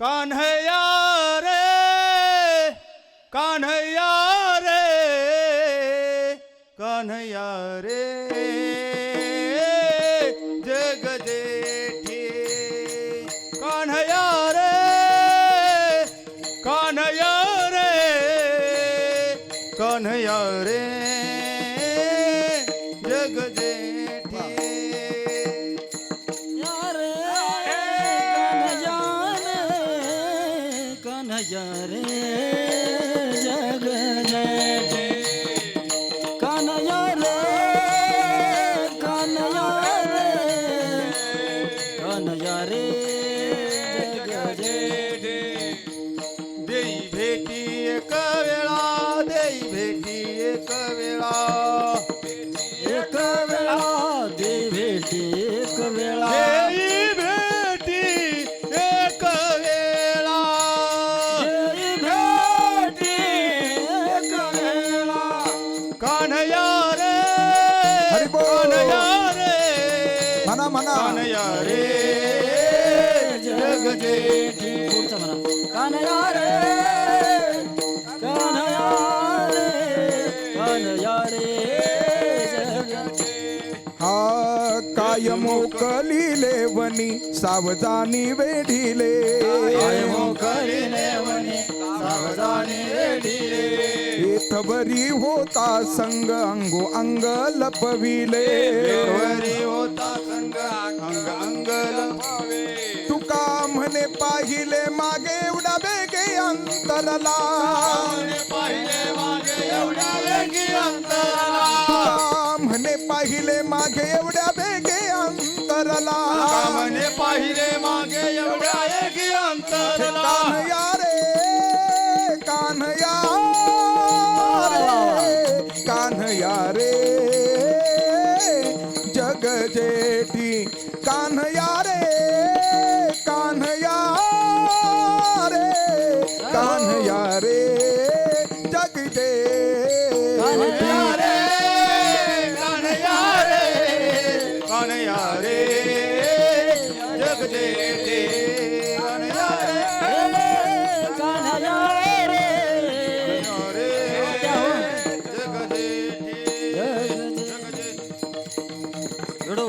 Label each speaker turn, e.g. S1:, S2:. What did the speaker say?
S1: कान्हया रे कान्हया रे कान्हया रे जग जेठी कान्हया रे कान्हया रे कान्हया रे जग जेठी
S2: कन्हैया रे जग जय कन्हैया रे कन्हैया रे। कन्हैया रे जग जय
S1: देई भेटी एक वेळा देई भेटी एक वेळा।
S2: एक वेळा दे भेटी एक वेळा।
S3: म्हणा
S1: रे जग जेठी।
S2: पुढचा म्हणा कानया रे कानया रे कानया रे जग
S3: हा काय मोकलिले वनी सावधानी वेढिले।
S1: काय मोकळीने वनी सावधानी रेडिले
S3: येथवरी होता संग अंगो अंग लपविले.
S1: वरी होता संग अंग अंग लपावे
S3: तुका म्हणे पाहिले मागे एवढा बेगे अंतरला.
S1: पाहिले मागे एवढ्या वेगी अंतरला.
S3: तुका म्हणे पाहिले मागे एवढ्या बेगे अंतरला.
S1: कामने पाहिले मागे एवढ्या वेगी अंतरला.
S3: कान्हया रे जग जेठी कान्हया रे कान्हया रे कान्हया रे जग जे
S1: എടോ